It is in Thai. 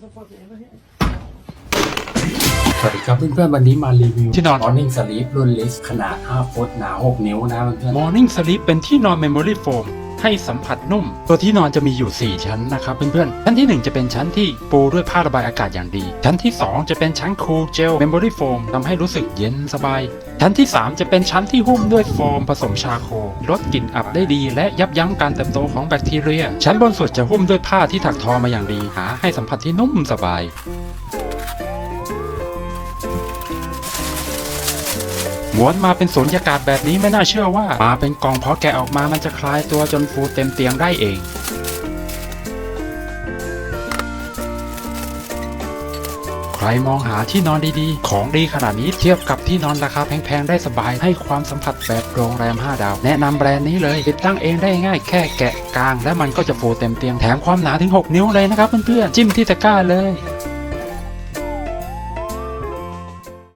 สวัสดีครับเพื่อนๆวันนี้มารีวิวที่นอน Morning Sleep รุ่นลิสขนาด 5 ฟุตหนา 6 นิ้วนะเพื่อนๆ Morning Sleep เป็นที่นอน Memory Foam ให้สัมผัสนุ่ม ตัวที่นอนจะมีอยู่ 4 ชั้นนะครับเพื่อนๆชั้นที่ 1 จะเป็นชั้นที่ปูด้วยผ้าระบายอากาศอย่างดี ชั้นที่ 2 จะเป็นชั้น Cool Gel Memory Foam ทำให้รู้สึกเย็นสบาย ชั้นที่ 3 จะเป็นชั้นที่หุ้มด้วยโฟมผสมชาโคลลดกลิ่นอับได้ดีและยับยั้งการเติบโตของแบคทีเรีย ชั้นบนสุดจะหุ้มด้วยผ้าที่ถักทอมาอย่างดีหาให้สัมผัสที่นุ่มสบาย ม้วนมาเป็นสูญญากาศแบบนี้ไม่น่าเชื่อว่า มาเป็นกล่องพอแกะออกมามันจะคลายตัวจนฟูเต็มเตียงได้เองใครมองหาที่นอนดีๆ ของดีขนาดนี้เทียบกับที่นอนราคาแพงๆ ได้สบาย ให้ความสัมผัสแบบโรงแรม 5 ดาว แนะนำแบรนด์นี้เลย ติดตั้งเองได้ง่ายแค่แกะกลาง และมันก็จะฟูเต็มเตียงแถมความหนาถึง 6 นิ้วเลยนะครับเพื่อนๆ จิ้มที่ตะกร้าเลย